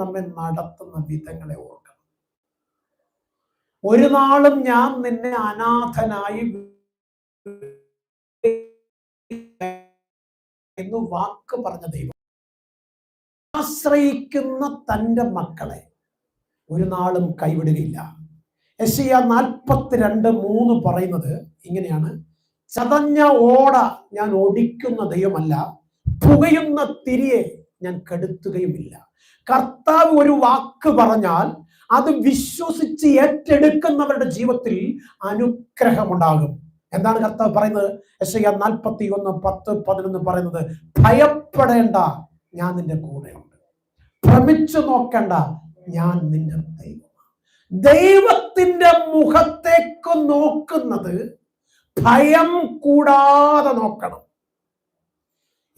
നമ്മെ നടത്തുന്ന വിധങ്ങളെ ഓർക്കണം. ഒരു നാളും ഞാൻ നിന്നെ അനാഥനായി എന്ന് വാക്ക് പറഞ്ഞ ദൈവം ആശ്രയിക്കുന്ന തന്റെ മക്കളെ ഒരു നാളും കൈവിടുകയില്ല. യശയ നാൽപ്പത്തിരണ്ട് മൂന്ന് പറയുന്നത് ഇങ്ങനെയാണ്. ചതഞ്ഞ ഓട ഞാൻ ഓടിക്കുന്ന ദൈവമല്ല പുകയുന്ന തിരിയെ ഞാൻ കെടുത്തുകയുമില്ല. കർത്താവ് ഒരു വാക്ക് പറഞ്ഞാൽ അത് വിശ്വസിച്ച് ഏറ്റെടുക്കുന്നവരുടെ ജീവിതത്തിൽ അനുഗ്രഹമുണ്ടാകും. എന്താണ് കർത്താവ് പറയുന്നത്? യശയ നാൽപ്പത്തി ഒന്ന് പത്ത് പതിനൊന്ന് പറയുന്നത് ഭയപ്പെടേണ്ട ഞാൻ നിന്റെ കൂടെയുണ്ട്. ഭ്രമിച്ചു നോക്കേണ്ട ഞാൻ നിന്റെ ദൈവം ദൈവത്തിന്റെ മുഖത്തേക്ക് നോക്കുന്നത് ഭയം കൂടാതെ നോക്കണം.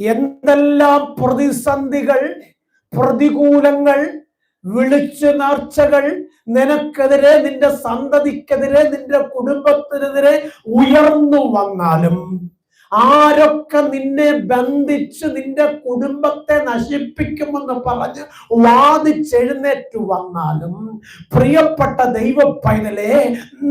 എന്തെല്ലാം പ്രതിസന്ധികൾ പ്രതികൂലങ്ങൾ വിളിച്ചു നേർച്ചകൾ നിനക്കെതിരെ നിന്റെ സന്തതിക്കെതിരെ നിന്റെ കുടുംബത്തിനെതിരെ ഉയർന്നു വന്നാലും ആരൊക്കെ നിന്നെ ബന്ധിച്ച് നിന്റെ കുടുംബത്തെ നശിപ്പിക്കുമെന്ന് പറഞ്ഞ് വാദിച്ചെഴുന്നേറ്റ് വന്നാലും പ്രിയപ്പെട്ട ദൈവ പൈതലെ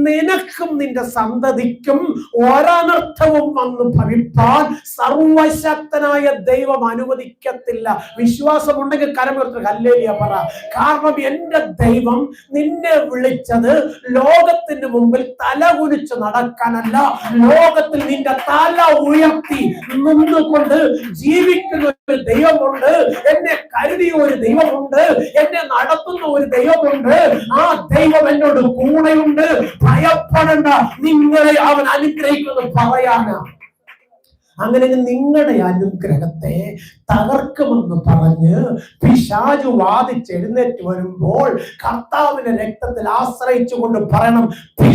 നിനക്കും നിന്റെ സന്തതിക്കും ഒരനർത്ഥവും വന്ന് ഭവിപ്പാൻ സർവശക്തനായ ദൈവം അനുവദിക്കത്തില്ല. വിശ്വാസമുണ്ടെങ്കിൽ കരമുറത്ത് കല്ലേലിയ പറ. കാരണം എന്റെ ദൈവം നിന്നെ വിളിച്ചത് ലോകത്തിന് മുമ്പിൽ തല കുനിച്ച് നടക്കാനല്ല. ലോകത്തിൽ നിന്റെ തല ഉയർത്തി നിന്നുകൊണ്ട് ജീവിക്കുന്ന ഒരു ദൈവമുണ്ട്. എന്നെ കരുതിയ ഒരു ദൈവമുണ്ട്. എന്നെ നടത്തുന്ന ഒരു ദൈവമുണ്ട്. ആ ദൈവം എന്നോട് കൂടെയുണ്ട്. ഭയപ്പെടേണ്ട. നിങ്ങളെ അവൻ അനുഗ്രഹിക്കുന്നത് പറയാനാ അങ്ങനെ നിങ്ങളുടെ അനുഗ്രഹത്തെ തകർക്കുമെന്ന് പറഞ്ഞ് പിശാജു വാദിച്ചെഴുന്നേറ്റ് വരുമ്പോൾ കർത്താവിന്റെ രക്തത്തിൽ ആശ്രയിച്ചുകൊണ്ട് പറയണം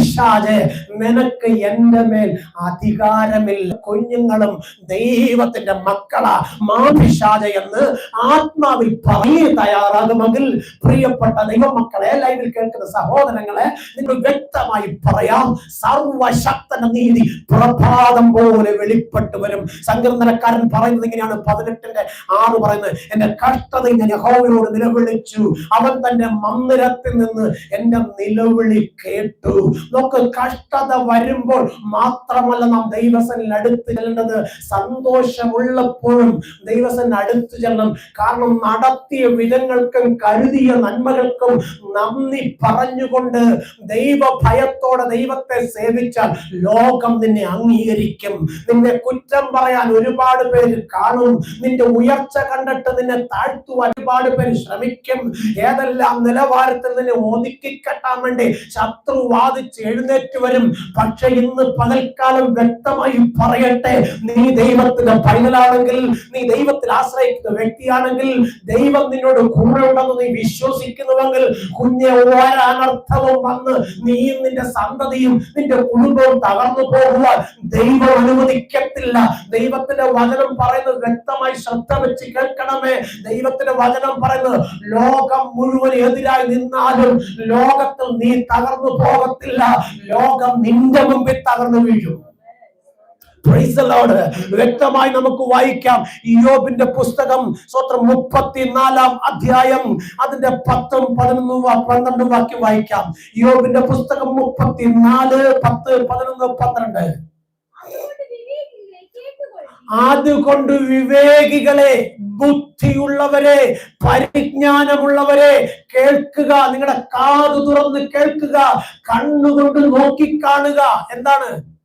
പിശാജ് നിനക്ക് എന്റെ മേൽ അധികാരമില്ല. കുഞ്ഞുങ്ങളും ദൈവത്തിന്റെ മക്കളാ മാ പിശാജ എന്ന് ആത്മാവിൽ പറഞ്ഞ് തയ്യാറാകുമെങ്കിൽ പ്രിയപ്പെട്ട ദൈവമക്കളെ ലൈവിൽ കേൾക്കുന്ന സഹോദരങ്ങളെ നിങ്ങൾ വ്യക്തമായി പറയാം സർവശക്തന നീതി പ്രഭാതം പോലെ വെളിപ്പെട്ടു വരും. സങ്കീർത്തനക്കാരൻ പറയുന്നത് ഇങ്ങനെയാണ്. പതിനെട്ടിന്റെ ആറ് പറയുന്നത് എന്റെ കഷ്ടതയിൽ ഞാൻ യഹോവയോട് നിലവിളിച്ചു. അവൻ തന്റെ മന്ദിരത്തിൽ നിന്ന് എന്റെ നിലവിളി കേട്ടു. നോക്ക് കഷ്ടത വരുമ്പോൾ മാത്രമല്ല നാം ദൈവസനിൽ അടുത്ത് ചെല്ലേണ്ടത്. സന്തോഷമുള്ളപ്പോഴും ദൈവസന അടുത്ത് ചെല്ലണം. കാരണം നടത്തിയ വിധങ്ങൾക്കും കരുതിയ നന്മകൾക്കും നന്ദി പറഞ്ഞുകൊണ്ട് ദൈവ ഭയത്തോടെ ദൈവത്തെ സേവിച്ചാൽ ലോകം നിന്നെ അംഗീകരിക്കും. നിന്നെ കുറ്റം പറയാൻ ഒരുപാട് പേര് കാണും. നിന്റെ ഉയർച്ച കണ്ടിട്ട് നിന്നെ താഴ്ത്തുവാൻ ഒരുപാട് പേര് ശ്രമിക്കും. ഏതെല്ലാം നിലവാരത്തിൽ നിന്നെ ഒതുക്കിക്കെട്ടാൻ വേണ്ടി ശത്രു വാദിച്ച് എഴുന്നേറ്റ് വരും. പക്ഷെ ഇന്ന് പകൽക്കാലം വ്യക്തമായി പറയട്ടെ നീ ദൈവത്തിന്റെ പൈതലാണെങ്കിൽ നീ ദൈവത്തിൽ ആശ്രയിക്കുന്ന വ്യക്തിയാണെങ്കിൽ ദൈവം നിന്നോട് കൂടെ ഉണ്ടെന്ന് നീ വിശ്വസിക്കുന്നുവെങ്കിൽ കുഞ്ഞെ ഒരനർത്ഥവും വന്ന് നീയും നിന്റെ സന്തതിയും നിന്റെ കുടുംബവും തകർന്നു പോകുവാൻ ദൈവം അനുവദിക്കത്തില്ല. ദൈവത്തിന്റെ വചനം പറയുന്നത് വ്യക്തമായി ശ്രദ്ധ വെച്ച് കേൾക്കണമേ. ദൈവത്തിന്റെ വചനം പറയുന്നത് ലോകം മുഴുവൻ എതിരായി നിന്നാലും ലോകത്തിൽ നീ തകർന്നു പോകത്തില്ല. ലോകം നിന്റെ മുമ്പിൽ തകർന്നു വീഴും. വ്യക്തമായി നമുക്ക് വായിക്കാം. യോബിന്റെ പുസ്തകം സ്വത്രം മുപ്പത്തിനാലാം അധ്യായം അതിന്റെ പത്തും പതിനൊന്നും പന്ത്രണ്ടും വാക്യം വായിക്കാം. യോബിന്റെ പുസ്തകം മുപ്പത്തിനാല് പത്ത് പതിനൊന്ന് പന്ത്രണ്ട്. അതുകൊണ്ട് വിവേകികളെ ബുദ്ധിയുള്ളവരെ പരിജ്ഞാനമുള്ളവരെ കേൾക്കുക നിങ്ങളുടെ കാതു തുറന്ന് കേൾക്കുക കണ്ണുകൊണ്ട് നോക്കിക്കാണുക. എന്താണ്?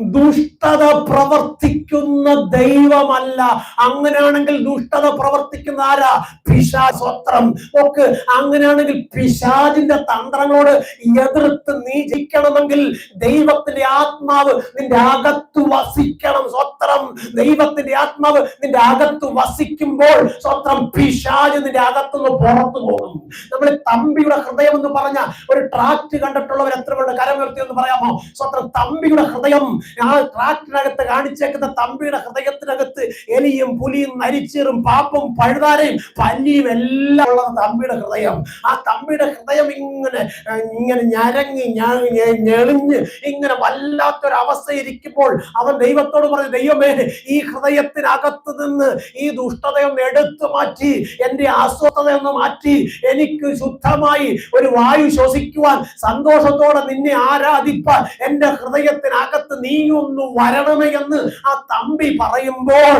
ദുഷ്ടത പ്രവർത്തിക്കുന്ന ദൈവമല്ല. അങ്ങനെയാണെങ്കിൽ ദുഷ്ടത പ്രവർത്തിക്കുന്ന ആരാ? പിശാസ്വത്രം ഒക്കെ അങ്ങനെയാണെങ്കിൽ പിശാജിന്റെ തന്ത്രങ്ങളോട് എതിർത്ത് നീ ജയിക്കണമെങ്കിൽ ദൈവത്തിന്റെ ആത്മാവ് നിന്റെ അകത്ത് വസിക്കണം സ്വത്രം. ദൈവത്തിന്റെ ആത്മാവ് നിന്റെ അകത്ത് വസിക്കുമ്പോൾ സ്വത്രം പിശാജ് നിന്റെ അകത്തുനിന്ന് പുറത്തു പോകും. നമ്മൾ തമ്പിയുടെ ഹൃദയം എന്ന് പറഞ്ഞ ഒരു ട്രാക്ട് കണ്ടിട്ടുള്ളവർ എത്ര പേരുടെ കരമുയർത്തി എന്ന് പറയാമോ? സ്വത്രം തമ്പിയുടെ ഹൃദയം ആ ട്രാക്ടറിനകത്ത് കാണിച്ചേക്കുന്ന തമ്പിയുടെ ഹൃദയത്തിനകത്ത് എലിയും പുലിയും നരിച്ചീറും പാപ്പും പഴുതാരയും പല്ലിയും എല്ലാം ഉള്ള തമ്പിയുടെ ഹൃദയം. ആ തമ്പിയുടെ ഹൃദയം ഇങ്ങനെ ഇങ്ങനെ ഞരങ്ങി ഞെളിഞ്ഞ് ഇങ്ങനെ വല്ലാത്തൊരു അവസ്ഥ ഇരിക്കുമ്പോൾ അവൻ ദൈവത്തോട് പറഞ്ഞു ദൈവമേ ഈ ഹൃദയത്തിനകത്ത് നിന്ന് ഈ ദുഷ്ടതയൊന്ന് എടുത്തു മാറ്റി എന്റെ അസ്വസ്ഥതയൊന്ന് മാറ്റി എനിക്ക് ശുദ്ധമായി ഒരു വായു ശ്വസിക്കുവാൻ സന്തോഷത്തോടെ നിന്നെ ആരാധിപ്പാൻ എന്റെ ഹൃദയത്തിനകത്ത് നീ ഒന്ന് വരണമേ എന്ന് ആ തമ്പി പറയുമ്പോൾ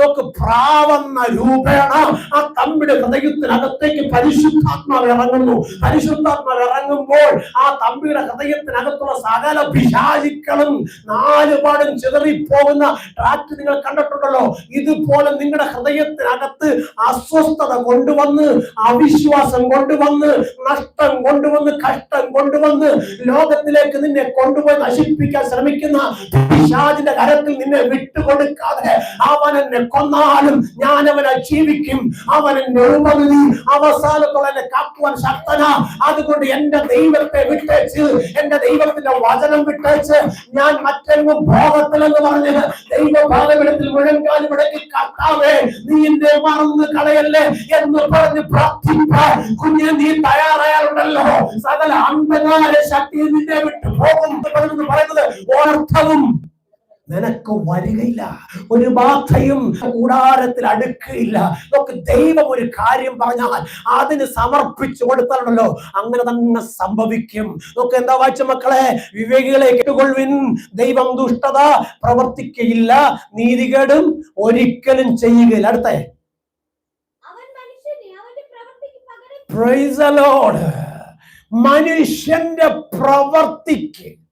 നോക്ക് പ്രാവന്ന രൂപേണ ആ തമ്പിയുടെ ഹൃദയത്തിനകത്തേക്ക് പരിശുദ്ധാത്മാവ് ഇറങ്ങുന്നു. പരിശുദ്ധാത്മാവ് ഇറങ്ങുമ്പോൾ ആ തമ്പിയുടെ ഹൃദയത്തിനകത്തുള്ള സകല പിശാചിക്കളും നാലുപാടും ചിതറിപ്പോകുന്ന ട്രാക്ട് നിങ്ങൾ കണ്ടിട്ടുണ്ടല്ലോ. ഇതുപോലെ നിങ്ങളുടെ ഹൃദയത്തിനകത്ത് അസ്വസ്ഥത കൊണ്ടുവന്ന് അവിശ്വാസം കൊണ്ടുവന്ന് നഷ്ടം കൊണ്ടുവന്ന് കഷ്ടം കൊണ്ടുവന്ന് ലോകത്തിലേക്ക് നിന്നെ കൊണ്ടുപോയി നശിപ്പിക്കാൻ ശ്രമിക്കുന്ന പിശാചിന്റെ കരത്തിൽ നിന്നെ വിട്ടുകൊടുക്കാതെ അവൻ എന്നെ കൊന്നാലും ഞാൻ അവനെ ജീവിക്കും. അവൻ എന്നെ ഉപനിധി അവസാനത്തോളം എന്നെ കാക്കുവാൻ ശക്തനാ. അതുകൊണ്ട് എന്റെ ദൈവത്തെ വിട്ടേച്ച് എന്റെ ദൈവത്തിന്റെ വചനം വിട്ടേച്ച് ഞാൻ മറ്റെങ്ങും ഭോഗത്തിലെന്ന് പറഞ്ഞത് ദൈവ ഭാഗവിടത്തിൽ മുഴങ്കാലും ഇടയ്ക്ക് കർത്താവേ നീ എന്നെ മറന്ന് കളയല്ലേ എന്ന് പറഞ്ഞ് പ്രാർത്ഥിപ്പാൻ കുഞ്ഞിന് നീ തയ്യാറായാലുണ്ടല്ലോ. സകല അന്ധകാര ശക്തി നിന്നെ വിട്ടു പോകും എന്ന് പറയുന്നത് ഓർത്തവും നിനക്ക് വരികയില്ല. ഒരു ബാധയും കൂടാരത്തിൽ അടുക്കുകയില്ല. നമുക്ക് ദൈവം ഒരു കാര്യം പറഞ്ഞാൽ അതിന് സമർപ്പിച്ചു കൊടുത്താലുണ്ടല്ലോ. അങ്ങനെ തന്നെ സംഭവിക്കും. നമുക്ക് എന്താ വായിച്ച മക്കളെ? വിവേകികളെ കേട്ടുകൊള്ളുവിൻ. ദൈവം ദുഷ്ടത പ്രവർത്തിക്കയില്ല. നീതികേടും ഒരിക്കലും ചെയ്യുകയില്ല. അടുത്തേ. മനുഷ്യന്റെ പ്രവർത്തിക്ക്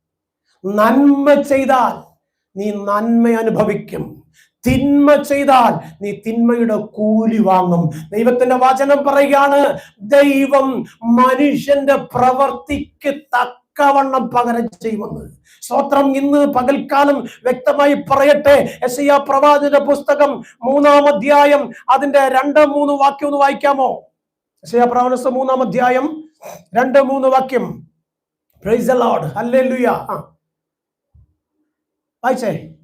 നന്മ ചെയ്താൽ നീ നന്മ അനുഭവിക്കും. തിന്മ ചെയ്താൽ നീ തിന്മയുടെ കൂലി വാങ്ങും. ദൈവത്തിന്റെ വചനം പറയുകയാണ് ദൈവം മനുഷ്യന്റെ പ്രവർത്തിക്ക് തക്കവണ്ണം പകരം ചെയ്യുമെന്ന്. സ്തോത്രം ഇന്ന് പകൽക്കാലം വ്യക്തമായി പറയട്ടെ. എസ് ഐ പ്രവാചക പുസ്തകം മൂന്നാം അധ്യായം അതിന്റെ രണ്ട് മൂന്ന് വാക്യം ഒന്ന് വായിക്കാമോ? എസ് ഐ പ്രവാചന മൂന്നാം അധ്യായം രണ്ട് മൂന്ന് വാക്യം. പ്രൈസ് ലോർഡ് ഹല്ലേലൂയ ആ. വായിച്ചേ.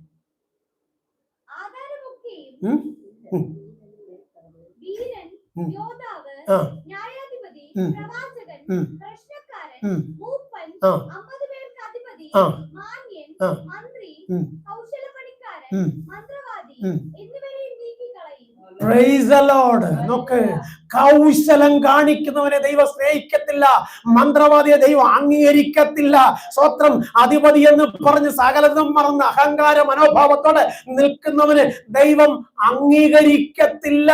ആ. ആ. ആ. പ്രൈസ് ദി ലോർഡ് നോക്ക്. കൗശലം കാണിക്കുന്നവനെ ദൈവം സ്നേഹിക്കത്തില്ല. മന്ത്രവാദിയെ ദൈവം അംഗീകരിക്കത്തില്ല. സ്വത്രം അധിപതി എന്ന് പറഞ്ഞ് സകലതും മറന്ന് അഹങ്കാര മനോഭാവത്തോടെ നിൽക്കുന്നവന് ദൈവം അംഗീകരിക്കത്തില്ല.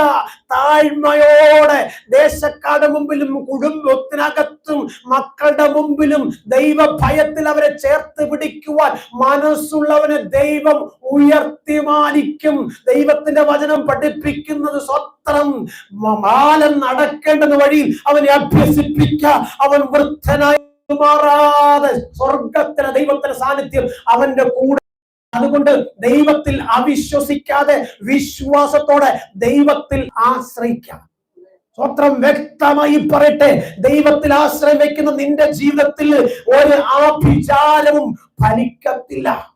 താഴ്മയോടെ ദേശക്കാരുടെ മുമ്പിലും കുടുംബത്തിനകത്തും മക്കളുടെ മുമ്പിലും ദൈവ ഭയത്തിൽ അവരെ ചേർത്ത് പിടിക്കുവാൻ മനസ്സുള്ളവനെ ദൈവം ഉയർത്തി മാനിക്കും ദൈവത്തിന്റെ വചനം പഠിപ്പിക്കുന്നത് സ്വത്രം മ- മാലൻ നടക്കേണ്ടത് വഴിയിൽ അവനെ അഭ്യസിപ്പിക്ക. അവൻ വൃദ്ധനായി മാറാതെ സ്വർഗത്തിലെ ദൈവത്തിന്റെ സാന്നിധ്യം അവന്റെ കൂടെ. അതുകൊണ്ട് ദൈവത്തിൽ അവിശ്വസിക്കാതെ വിശ്വാസത്തോടെ ദൈവത്തിൽ ആശ്രയിക്കാം. സ്വത്രം വ്യക്തമായി പറയട്ടെ. ദൈവത്തിൽ ആശ്രയം വെക്കുന്ന നിന്റെ ജീവിതത്തിൽ ഒരു ആഭിചാരവും ഫലിക്കത്തില്ല.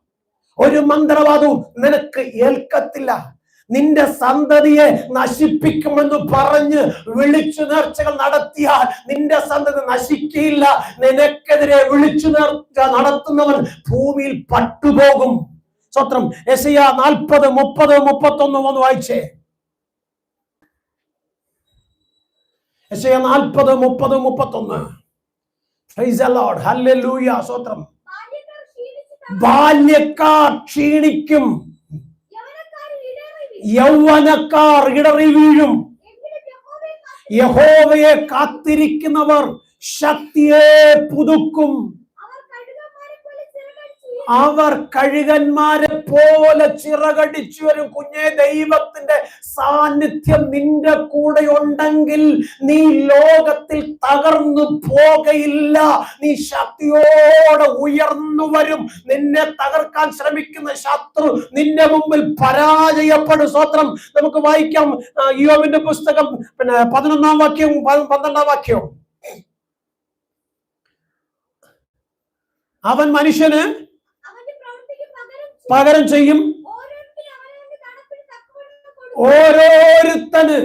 ഒരു മന്ത്രവാദവും നിനക്ക് ഏൽക്കത്തില്ല. നിന്റെ സന്തതിയെ നശിപ്പിക്കുമെന്ന് പറഞ്ഞ് വിളിച്ചു നേർച്ചകൾ നടത്തിയാൽ നിന്റെ സന്തതി നശിക്കില്ല. നിനക്കെതിരെ വിളിച്ചു നേർച്ച നടത്തുന്നവൻ ഭൂമിയിൽ പട്ടുപോകും. സ്വത്രം എസിയ നാൽപ്പത് മുപ്പത് മുപ്പത്തൊന്ന് ഒന്ന് വായിച്ചേ. എസിയ നാൽപ്പത് മുപ്പത് മുപ്പത്തൊന്ന്. സ്വത്രം. ബാല്യക്കാർ ക്ഷീണിക്കും. യൗവനക്കാർ ഇടറി വീഴും. യഹോവയെ കാത്തിരിക്കുന്നവർ ശക്തിയെ പുതുക്കും അവർ കഴുകന്മാരെ പോലെ ചിറകടിച്ച് ഉയരും. അവർ കഴുകന്മാരെ പോലെ ചിറകടിച്ചു വരും. കുഞ്ഞെ ദൈവത്തിന്റെ സാന്നിധ്യം നിന്റെ കൂടെ ഉണ്ടെങ്കിൽ നീ ലോകത്തിൽ തകർന്നു പോകയില്ല. നീ ശക്തിയോടെ ഉയർന്നു വരും. നിന്നെ തകർക്കാൻ ശ്രമിക്കുന്ന ശത്രു നിന്റെ മുമ്പിൽ പരാജയപ്പെടും. സ്വത്രം നമുക്ക് വായിക്കാം യോവിന്റെ പുസ്തകം പിന്നെ പതിനൊന്നാം വാക്യവും പന്ത്രണ്ടാം വാക്യവും അവൻ മനുഷ്യന് പകരം ചെയ്യും. ഓരോരുത്തന്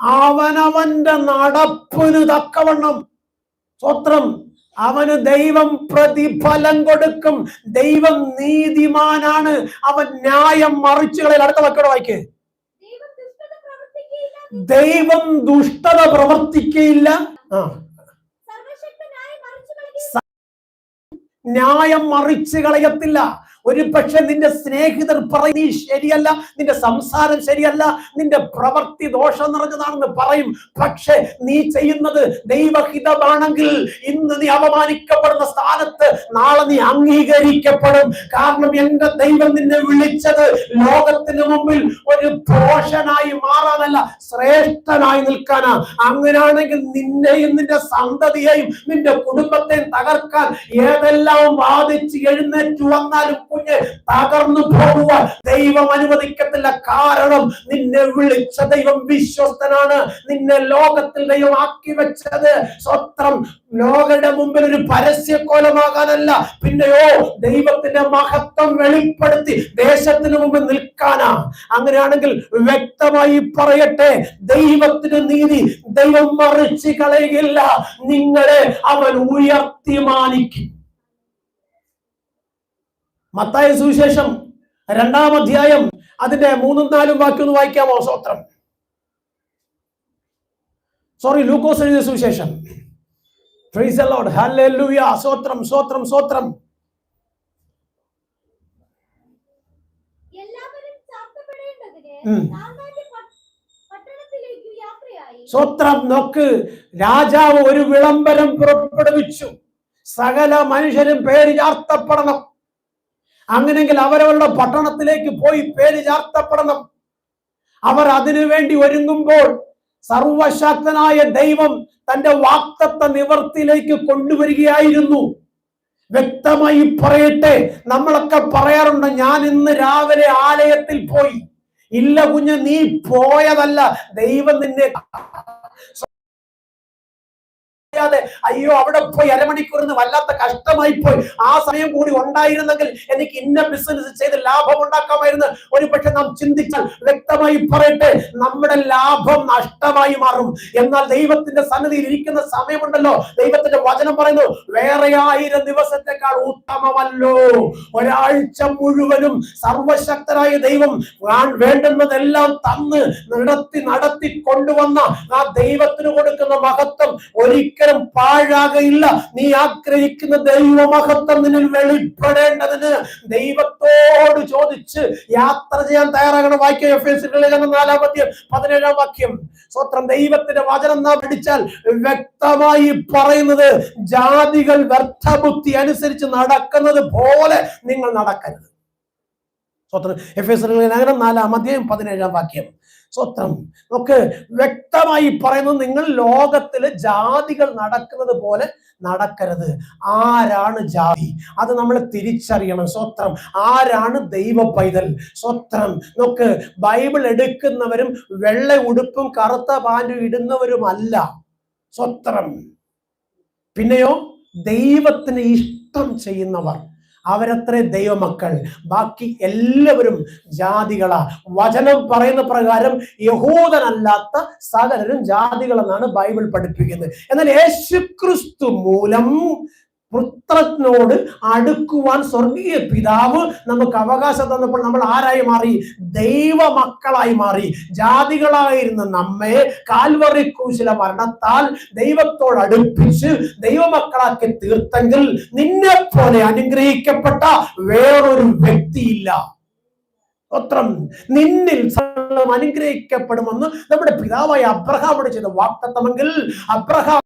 അവനവന്റെ നടപ്പിന് തക്കവണ്ണം സ്വത്രം. അവന് ദൈവം പ്രതിഫലം കൊടുക്കും. ദൈവം നീതിമാനാണ്. അവൻ ന്യായം മറിച്ചുകളിൽ അടുത്ത വാക്കോടെ വായിക്ക്. ദൈവം ദുഷ്ടത പ്രവർത്തിക്കുകയില്ല. ദൈവം ദുഷ്ടത പ്രവർത്തിക്കയില്ല ആ ന്യായം മറിച്ച് കളയത്തില്ല. ഒരു പക്ഷെ നിന്റെ സ്നേഹിതർ പറയും നീ ശരിയല്ല നിന്റെ സംസാരം ശരിയല്ല നിന്റെ പ്രവൃത്തി ദോഷം നിറഞ്ഞതാണെന്ന് പറയും. പക്ഷെ നീ ചെയ്യുന്നത് ദൈവഹിതമാണെങ്കിൽ ഇന്ന് നീ അപമാനിക്കപ്പെടുന്ന സ്ഥാനത്ത് നാളെ നീ അംഗീകരിക്കപ്പെടും. കാരണം എന്റെ ദൈവം നിന്നെ വിളിച്ചത് ലോകത്തിന് മുമ്പിൽ ഒരു പോഷനായി മാറാനല്ല ശ്രേഷ്ഠനായി നിൽക്കാനാ. അങ്ങനെയാണെങ്കിൽ നിന്നെയും നിന്റെ സന്തതിയെയും നിന്റെ കുടുംബത്തെയും തകർക്കാൻ ഏതെല്ലാം വാദിച്ച് എഴുന്നേറ്റ് വന്നാലും കുഞ്ഞ് തകർന്നു പോകുവാൻ ദൈവം അനുവദിക്കത്തില്ല. കാരണം നിന്നെ വിളിച്ച ദൈവം വിശ്വസ്തനാണ്. നിന്നെ ലോകത്തിൽ ദൈവം ആക്കി വെച്ചത് സ്വത്രം ലോകയുടെ മുമ്പിൽ ഒരു പരസ്യക്കോലമാകാനല്ല. പിന്നെയോ ദൈവത്തിന്റെ മഹത്വം വെളിപ്പെടുത്തി ദേശത്തിന് മുമ്പിൽ നിൽക്കാനാ. അങ്ങനെയാണെങ്കിൽ വ്യക്തമായി പറയട്ടെ ദൈവത്തിന് നീതി ദൈവം മറിച്ച് കളയുകയില്ല. നിങ്ങളെ അവൻ ഉയർത്തി മാനിക്കും. മത്തായ സുവിശേഷം രണ്ടാം അധ്യായം അതിന്റെ മൂന്നും നാലും വാക്യം ഒന്ന് വായിക്കാമോ സ്വത്രം സോറി ലൂക്കോസ് എഴുതിയ സുവിശേഷം. സ്വത്രം സ്വത്രം സ്വത്രം സ്വത്രം നോക്ക് രാജാവ് ഒരു വിളംബരം പുറപ്പെടുവിച്ചു. സകല മനുഷ്യരും പേര് ചാർത്തപ്പെടണം. അങ്ങനെങ്കിൽ അവരവരുടെ പട്ടണത്തിലേക്ക് പോയി പേര് ചാർത്തപ്പെടണം. അവർ അതിനു വേണ്ടി ഒരുങ്ങുമ്പോൾ സർവശക്തനായ ദൈവം തന്റെ വാക്തത്വ നിവർത്തിയിലേക്ക് കൊണ്ടുവരികയായിരുന്നു. വ്യക്തമായി പറയട്ടെ നമ്മളൊക്കെ പറയാറുണ്ട് ഞാൻ ഇന്ന് രാവിലെ ആലയത്തിൽ പോയി. ഇല്ല കുഞ്ഞ് നീ പോയതല്ല. ദൈവം നിന്നെ അറിയാതെ അയ്യോ അവിടെ പോയി അരമണിക്കൂർ നിന്ന് വല്ലാത്ത കഷ്ടമായി പോയി. ആ സമയം കൂടി ഉണ്ടായിരുന്നെങ്കിൽ എനിക്ക് ഇന്ന ബിസിനസ് ചെയ്ത് ലാഭം ഉണ്ടാക്കാമായിരുന്നു. ഒരു പക്ഷെ നാം ചിന്തിച്ചാൽ വ്യക്തമായി പറയട്ടെ നമ്മുടെ ലാഭം നഷ്ടമായി മാറും. എന്നാൽ ദൈവത്തിന്റെ സന്നിധിയിൽ ഇരിക്കുന്ന സമയമുണ്ടല്ലോ. ദൈവത്തിന്റെ വചനം പറയുന്നു വേറെ ആയിരം ദിവസത്തെക്കാൾ ഉത്തമമല്ലോ. ഒരാഴ്ച മുഴുവനും സർവശക്തരായ ദൈവം വേണ്ടുന്നതെല്ലാം തന്ന് നടത്തി നടത്തി കൊണ്ടുവന്ന ആ ദൈവത്തിന് കൊടുക്കുന്ന മഹത്വം ഒരിക്കലും പാഴാകയില്ല. നീ ആഗ്രഹിക്കുന്ന ദൈവ മഹത്വം നിന്നിൽ വെളിപ്പെടേണ്ടതിന് ദൈവത്തോട് ചോദിച്ച് യാത്ര ചെയ്യാൻ തയ്യാറാകണം. വാക്യം എഫ് എസ് പദ്യം പതിനേഴാം വാക്യം. സ്വത്രം ദൈവത്തിന്റെ വചനം നാം പിടിച്ചാൽ വ്യക്തമായി പറയുന്നത് ജാതികൾ വ്യർത്ഥബുദ്ധി അനുസരിച്ച് നടക്കുന്നത് പോലെ നിങ്ങൾ നടക്കരുത്. സ്വത്രം എഫ് എസ് ലേഖനം നാലാം അധ്യായം പതിനേഴാം വാക്യം. സ്വത്രം നമുക്ക് വ്യക്തമായി പറയുന്നത് നിങ്ങൾ ലോകത്തിൽ ജാതികൾ നടക്കുന്നത് പോലെ നടക്കരുത്. ആരാണ് ജാതി? അത് നമ്മൾ തിരിച്ചറിയണം. സ്വത്രം ആരാണ് ദൈവ പൈതൽ? സ്വത്രം നമുക്ക് ബൈബിൾ എടുക്കുന്നവരും വെള്ള ഉടുപ്പും കറുത്ത പാന്റും ഇടുന്നവരുമല്ല. സ്വത്രം പിന്നെയോ ദൈവത്തിന് ഇഷ്ടം ചെയ്യുന്നവർ. അവരത്രേ ദൈവമക്കൾ. ബാക്കി എല്ലാവരും ജാതികളാ. വചനം പറയുന്ന പ്രകാരം യഹൂദനല്ലാത്ത സകലരും ജാതികളെന്നാണ് ബൈബിൾ പഠിപ്പിക്കുന്നത്. എന്നാൽ യേശുക്രിസ്തു മൂലം പുത്രനോട് അടുക്കുവാൻ സ്വർഗീയ പിതാവ് നമുക്ക് അവകാശം തന്നപ്പോൾ നമ്മൾ ആരായി മാറി? ദൈവ മക്കളായി മാറി. ജാതികളായിരുന്ന നമ്മെ കാൽവറി ക്രൂശിലെ മരണത്താൽ ദൈവത്തോട് അടുപ്പിച്ച് ദൈവമക്കളാക്കി തീർത്തെങ്കിൽ നിന്നെ പോലെ അനുഗ്രഹിക്കപ്പെട്ട വേറൊരു വ്യക്തിയില്ല. സ്തോത്രം നിന്നിൽ അനുഗ്രഹിക്കപ്പെടുമെന്ന് നമ്മുടെ പിതാവായ അബ്രഹാമോട് ചെയ്ത വാക്തത്വമെങ്കിൽ അബ്രഹാം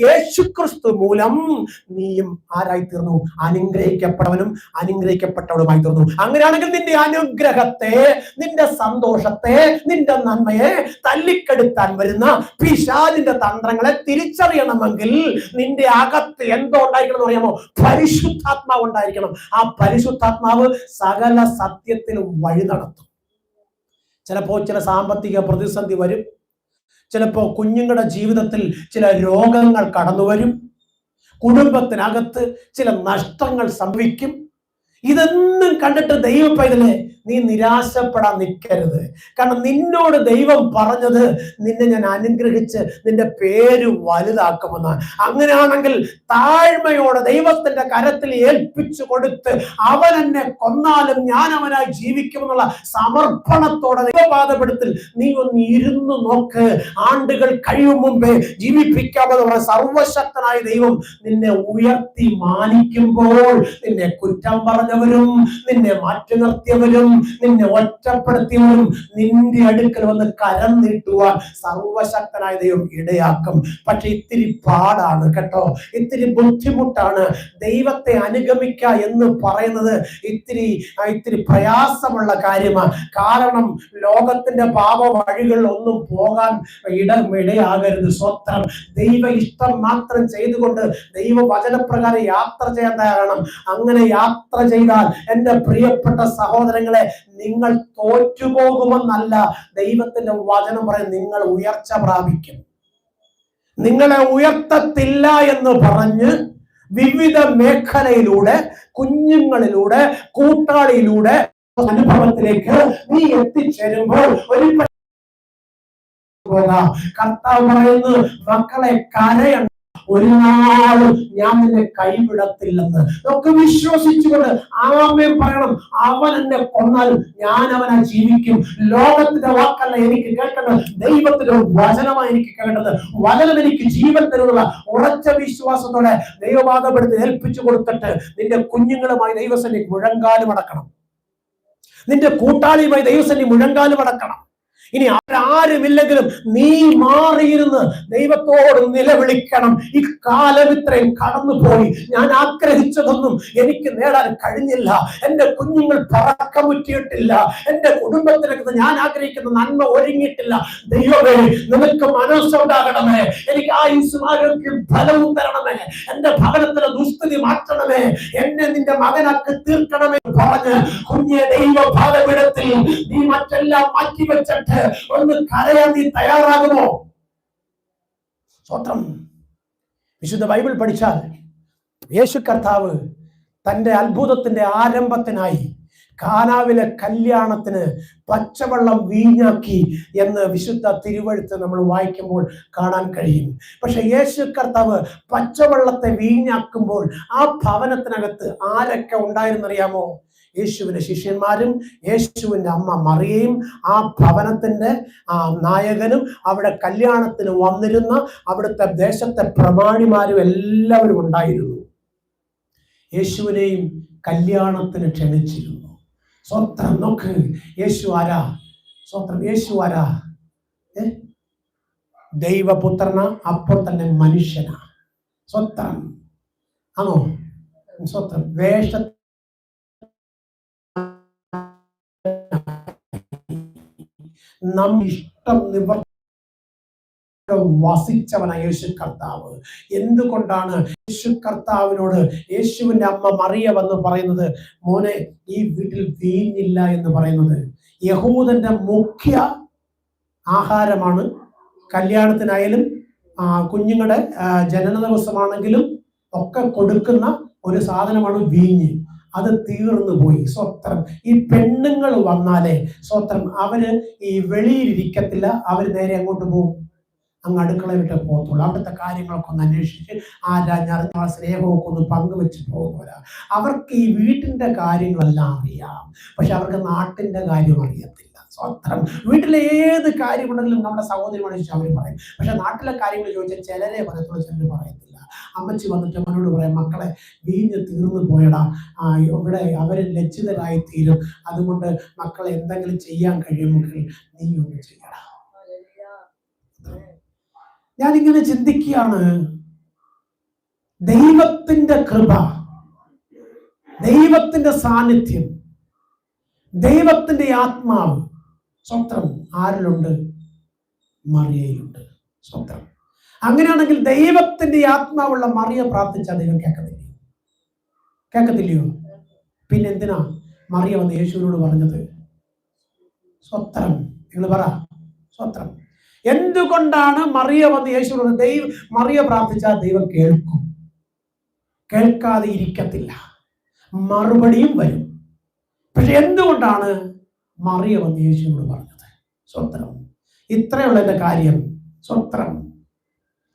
യേശുക്രിസ്തു മൂലം നീയും ആരായി തീർന്നു അനുഗ്രഹിക്കപ്പെട്ടവനും അനുഗ്രഹിക്കപ്പെട്ടവളുമായി തീർന്നു. അങ്ങനെയാണെങ്കിൽ നിന്റെ അനുഗ്രഹത്തെ നിന്റെ സന്തോഷത്തെ നിന്റെ നന്മയെ തല്ലിക്കെടുത്താൻ വരുന്ന പിശാലിന്റെ തന്ത്രങ്ങളെ തിരിച്ചറിയണമെങ്കിൽ നിന്റെ അകത്ത് എന്തോ ഉണ്ടായിരിക്കണം എന്ന് അറിയാമോ? പരിശുദ്ധാത്മാവ് ഉണ്ടായിരിക്കണം. ആ പരിശുദ്ധാത്മാവ് സകല സത്യത്തിലും വഴി നടത്തും. ചിലപ്പോൾ ചില സാമ്പത്തിക പ്രതിസന്ധി വരും. ചിലപ്പോൾ കുഞ്ഞുങ്ങളുടെ ജീവിതത്തിൽ ചില രോഗങ്ങൾ കടന്നുവരും. കുടുംബത്തിനകത്ത് ചില നഷ്ടങ്ങൾ സംഭവിക്കും. ഇതൊന്നും കണ്ടിട്ട് ദൈവ പൈതലെ നീ നിരാശപ്പെടാൻ നിൽക്കരുത്. കാരണം നിന്നോട് ദൈവം പറഞ്ഞത് നിന്നെ ഞാൻ അനുഗ്രഹിച്ച് നിന്റെ പേര് വലുതാക്കുമെന്നാണ്. അങ്ങനെയാണെങ്കിൽ താഴ്മയോടെ ദൈവത്തിന്റെ കരത്തിൽ ഏൽപ്പിച്ചു കൊടുത്ത് അവൻ എന്നെ കൊന്നാലും ഞാൻ അവനായി ജീവിക്കുമെന്നുള്ള സമർപ്പണത്തോടെ ദൈവപാതപ്പെടുത്തിൽ നീ ഒന്ന് ഇരുന്ന് നോക്ക്. ആണ്ടുകൾ കഴിയും മുമ്പേ ജീവിപ്പിക്കാമെന്ന് പറഞ്ഞ സർവശക്തനായ ദൈവം നിന്നെ ഉയർത്തി മാനിക്കുമ്പോൾ നിന്നെ കുറ്റം പറഞ്ഞവരും നിന്നെ മാറ്റി നിർത്തിയവരും നിന്നെ ഒറ്റപ്പെടുത്തിയവരും നിന്റെ അടുക്കൽ വന്ന് കരം നീട്ടുവാൻ സർവശക്തനായ ദൈവം ഇടയാക്കും. പക്ഷെ ഇത്തിരി പാടാണ് കേട്ടോ. ഇത്തിരി ബുദ്ധിമുട്ടാണ് ദൈവത്തെ അനുഗമിക്ക എന്ന് പറയുന്നത് ഇത്തിരി ഇത്തിരി പ്രയാസമുള്ള കാര്യമാണ് കാരണം ലോകത്തിന്റെ പാപ വഴികളിൽ ഒന്നും പോകാൻ ഇടം ഇടയാകരുത് സ്വത്രം. ദൈവ ഇഷ്ടം മാത്രം ചെയ്തുകൊണ്ട് ദൈവ വചനപ്രകാരം യാത്ര ചെയ്യാൻ തയ്യാറാണ് അങ്ങനെ യാത്ര ചെയ്താൽ എന്റെ പ്രിയപ്പെട്ട സഹോദരങ്ങളെ നിങ്ങൾ തോറ്റുപോകുമെന്നല്ല ദൈവത്തിന്റെ വചനം പറയും നിങ്ങൾ ഉയർച്ച പ്രാപിക്കും. നിങ്ങളെ ഉയർത്തത്തില്ല എന്ന് പറഞ്ഞ് വിവിധ മേഖലയിലൂടെ കുഞ്ഞുങ്ങളിലൂടെ കൂട്ടാളിയിലൂടെ അനുഭവത്തിലേക്ക് നീ എത്തിച്ചേരുമ്പോൾ ഒരു കർത്താവ് പറയുന്നു മക്കളെ കരയണ്ട. ഒരു നാളും ഞാൻ നിന്നെ കൈവിടത്തില്ലെന്ന്. ഒക്കെ വിശ്വസിച്ചുകൊണ്ട് ആമേൻ പറയണം. അവൻ എന്നെ കൊന്നാലും ഞാൻ അവനെ ജീവിക്കും. ലോകത്തിന്റെ വാക്കല്ല എനിക്ക് കേൾക്കേണ്ടത്. ദൈവത്തിന്റെ വചനമായി എനിക്ക് കേൾക്കേണ്ടത്. വചനം എനിക്ക് ജീവൻ തരുന്നുള്ള ഉറച്ച വിശ്വാസത്തോടെ ദൈവവാദപ്പെടുത്ത് ഏൽപ്പിച്ചു കൊടുത്തിട്ട് നിന്റെ കുഞ്ഞുങ്ങളുമായി ദൈവസന്നി മുഴങ്കാലും അടക്കണം നിന്റെ കൂട്ടാളിയുമായി ദൈവസന്നി മുഴങ്കാലും അടക്കണം ഇനി ആരുമില്ലെങ്കിലും നീ മാറിയിരുന്ന് ദൈവത്തോട് നിലവിളിക്കണം. ഈ കാലം ഇത്രയും കടന്നുപോയി. ഞാൻ ആഗ്രഹിച്ചതൊന്നും എനിക്ക് നേടാൻ കഴിഞ്ഞില്ല. എന്റെ കുഞ്ഞുങ്ങൾ പറക്കമുറ്റിയിട്ടില്ല. എന്റെ കുടുംബത്തിനകത്ത് ഞാൻ ആഗ്രഹിക്കുന്ന നന്മ ഒരുങ്ങിയിട്ടില്ല. ദൈവമേ നിനക്ക് മനസ്സുണ്ടാകണമേ. എനിക്ക് ആയുസ്സും ആരോഗ്യം ഫലവും തരണമേ. എന്റെ ഭവനത്തിലെ ദുസ്ഥിതി മാറ്റണമേ. എന്നെ നിന്റെ മകനാക്കി തീർക്കണമേ പറഞ്ഞ് കുഞ്ഞെ ദൈവ ഭാഗപീഠത്തിൽ നീ മറ്റെല്ലാം മാറ്റി വെച്ചിട്ട് ഒന്ന് കരയാൻ നീ തയ്യാറാകുമോ? സ്വത്രം വിശുദ്ധ ബൈബിൾ പഠിച്ചാൽ യേശു കർത്താവ് തന്റെ അത്ഭുതത്തിന്റെ ആരംഭത്തിനായി കാനാവിലെ കല്യാണത്തിന് പച്ചവെള്ളം വീഞ്ഞാക്കി എന്ന് വിശുദ്ധ തിരുവഴുത്ത് നമ്മൾ വായിക്കുമ്പോൾ കാണാൻ കഴിയും. പക്ഷെ യേശു കർത്താവ് പച്ചവെള്ളത്തെ വീഞ്ഞാക്കുമ്പോൾ ആ ഭവനത്തിനകത്ത് ആരൊക്കെ ഉണ്ടായിരുന്നറിയാമോ? യേശുവിന്റെ ശിഷ്യന്മാരും യേശുവിന്റെ അമ്മ മറിയയും ആ ഭവനത്തിന്റെ ആ നായകനും അവിടെ കല്യാണത്തിന് വന്നിരുന്ന അവിടുത്തെ ദേശത്തെ പ്രമാണിമാരും എല്ലാവരും ഉണ്ടായിരുന്നു. യേശുവിനെയും കല്യാണത്തിന് ക്ഷണിച്ചിരുന്നു. സ്വത്രം നോക്ക് യേശു ആരാ? സ്വത്രം യേശു ആരാ? ഏ? ദൈവപുത്രന അപ്പോൾ തന്നെ മനുഷ്യനാ. സ്വത്രം. ആണോ? സ്വത്രം. വേഷ നമ്മ ഇഷ്ടം നിവർ വസിച്ചവന യേശു കർത്താവ് എന്തുകൊണ്ടാണ് യേശു കർത്താവിനോട് യേശുവിന്റെ അമ്മ മറിയ വന്ന് പറയുന്നത്? മോനെ ഈ വീട്ടിൽ വീഞ്ഞില്ല എന്ന് പറയുന്നത് യഹൂദന്റെ മുഖ്യ ആഹാരമാണ്. കല്യാണത്തിനായാലും കുഞ്ഞുങ്ങളുടെ ജനന ദിവസമാണെങ്കിലും ഒക്കെ കൊടുക്കുന്ന ഒരു സാധനമാണ് വീഞ്ഞ്. അത് തീർന്നു പോയി. സ്വത്രം. ഈ പെണ്ണുങ്ങൾ വന്നാലേ സ്വത്രം. അവർ ഈ വെളിയിലിരിക്കത്തില്ല അവർ നേരെ അങ്ങോട്ട് പോകും അങ്ങ് അടുക്കള വിട്ട് പോകത്തുള്ളൂ. അവിടുത്തെ കാര്യങ്ങളൊക്കെ ഒന്ന് അന്വേഷിച്ച് ആരാ രാജ്ഞ സ്നേഹമൊക്കെ ഒന്ന് പങ്കുവെച്ച് പോകുന്നവരാ. അവർക്ക് ഈ വീട്ടിന്റെ കാര്യങ്ങളെല്ലാം അറിയാം. പക്ഷെ അവർക്ക് നാട്ടിന്റെ കാര്യം അറിയത്തില്ല. സ്വത്രം. വീട്ടിലെ ഏത് കാര്യമുണ്ടെങ്കിലും നമ്മുടെ സഹോദരിമാരെ ചോദിച്ചാൽ അവർ പറയും. പക്ഷെ നാട്ടിലെ കാര്യങ്ങൾ ചോദിച്ചാൽ ചിലരെ പറയത്തുള്ളൂ ചിലർ പറയത്തില്ല. അമ്മച്ചി വന്നിട്ട് അവനോട് പറയാം മക്കളെ വീഞ്ഞ് തീർന്നു പോയടാ. ഇവിടെ അവർ ലജ്ജിതരായി തീരും അതുകൊണ്ട് മക്കളെ എന്തെങ്കിലും ചെയ്യാൻ കഴിയുമെങ്കിൽ നീ ഒന്ന് ചെയ്യടാ. ഞാനിങ്ങനെ ചിന്തിക്കുകയാണ്. ദൈവത്തിന്റെ കൃപ ദൈവത്തിന്റെ സാന്നിധ്യം ദൈവത്തിന്റെ ആത്മാവ് സ്വത്രം ആരിലുണ്ട്? മറിയയിലുണ്ട്. സ്വത്രം. അങ്ങനെയാണെങ്കിൽ ദൈവത്തിന്റെ ആത്മാവുള്ള മറിയ പ്രാർത്ഥിച്ച ദൈവം കേൾക്കത്തില്ലയോ കേൾക്കത്തില്ലയോ? പിന്നെ എന്തിനാ മറിയ വന്ന് യേശുവിനോട് പറഞ്ഞത്? സ്വത്രം. നിങ്ങൾ പറ. സ്വത്രം. എന്തുകൊണ്ടാണ് മറിയ വന്ന് യേശുവിനോട് ദൈവം മറിയ പ്രാർത്ഥിച്ചാൽ ദൈവം കേൾക്കും? കേൾക്കാതെ ഇരിക്കത്തില്ല. മറുപടിയും വരും. പക്ഷെ എന്തുകൊണ്ടാണ് മറിയ വന്ന് യേശുവിനോട് പറഞ്ഞത്? സ്വത്രം. ഇത്രയുള്ള എന്റെ കാര്യം. സ്വത്രം.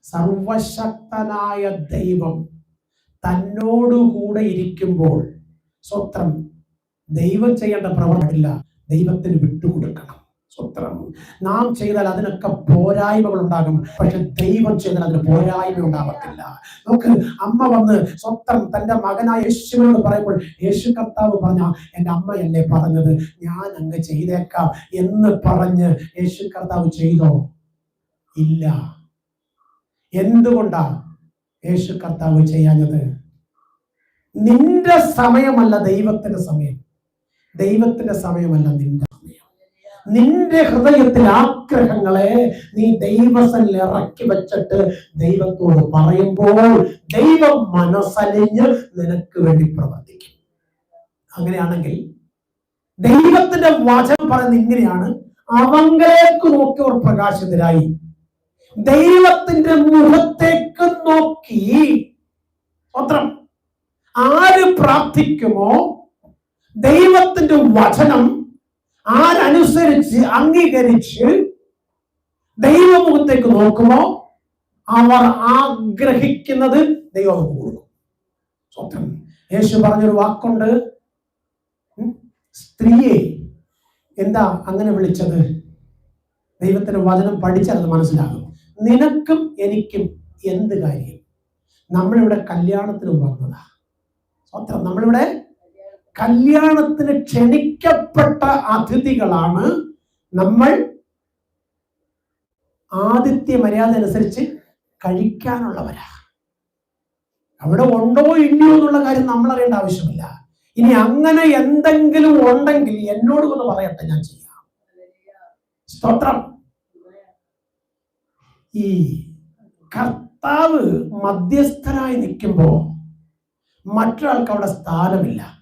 സർവശക്തനായ ദൈവം തന്നോടുകൂടെ ഇരിക്കുമ്പോൾ സ്വത്രം ദൈവം ചെയ്യേണ്ട പ്രവർത്തില്ല ദൈവത്തിന് വിട്ടുകൊടുക്കണം സ്വത്രം. നാം ചെയ്താൽ അതിനൊക്കെ പോരായ്മകൾ ഉണ്ടാകും. പക്ഷെ ദൈവം ചെയ്താൽ അതിന് പോരായ്മ ഉണ്ടാകത്തില്ല നമുക്ക് അമ്മ വന്ന് സ്വത്രം തന്റെ മകനായ യേശുവിനോട് പറയുമ്പോൾ യേശു കർത്താവ് പറഞ്ഞ എന്റെ അമ്മയല്ലേ പറഞ്ഞത്? ഞാൻ അങ്ങ് ചെയ്തേക്കാം എന്ന് പറഞ്ഞ് യേശു കർത്താവ് ചെയ്തോ? ഇല്ല. എന്തുകൊണ്ടാ യേശു കർത്താവ് ചെയ്യാഞ്ഞത്? നിന്റെ സമയമല്ല ദൈവത്തിന്റെ സമയം. ദൈവത്തിന്റെ സമയമല്ല നിന്റെ സമയം. നിന്റെ ഹൃദയത്തിൽ ആഗ്രഹങ്ങളെ നീ ദൈവസനിൽ ഇറക്കി വെച്ചിട്ട് ദൈവത്തോട് പറയുമ്പോൾ ദൈവം മനസ്സലിഞ്ഞ് നിനക്ക് വേണ്ടി പ്രവർത്തിക്കും. അങ്ങനെയാണെങ്കിൽ ദൈവത്തിന്റെ വചനം പറയുന്നത് ഇങ്ങനെയാണ്. അവങ്കലേക്ക് നോക്കിയവർ പ്രകാശിതരായി ദൈവത്തിന്റെ മുഖത്തേക്ക് നോക്കി മാത്രം ആര് പ്രാർത്ഥിക്കുമോ? ദൈവത്തിന്റെ വചനം ആരനുസരിച്ച് അംഗീകരിച്ച് ദൈവമുഖത്തേക്ക് നോക്കുമോ? അവർ ആഗ്രഹിക്കുന്നത് ദൈവം കൊടുക്കും യേശു പറഞ്ഞൊരു വാക്കുണ്ട്. സ്ത്രീയെ എന്താ അങ്ങനെ വിളിച്ചത്? ദൈവത്തിന്റെ വചനം പഠിച്ചാൽ അത് മനസ്സിലാകും. നിനക്കും എനിക്കും എന്ത് കാര്യം? നമ്മളിവിടെ കല്യാണത്തിന് വന്നതാ. സ്വത്രം നമ്മളിവിടെ കല്യാണത്തിന് ക്ഷണിക്കപ്പെട്ട അതിഥികളാണ് നമ്മൾ ആദിത്യ മര്യാദ അനുസരിച്ച് കഴിക്കാനുള്ളവരാ. അവിടെ ഉണ്ടോ ഇല്ലയോ എന്നുള്ള കാര്യം നമ്മൾ അറിയേണ്ട ആവശ്യമില്ല. ഇനി അങ്ങനെ എന്തെങ്കിലും ഉണ്ടെങ്കിൽ എന്നോട് ഒന്ന് പറയട്ടെ ഞാൻ ചെയ്യാം. സ്തോത്രം. ഈ കർത്താവ് മധ്യസ്ഥനായി നിൽക്കുമ്പോൾ മറ്റൊരാൾക്ക് അവിടെ സ്ഥാനമില്ല.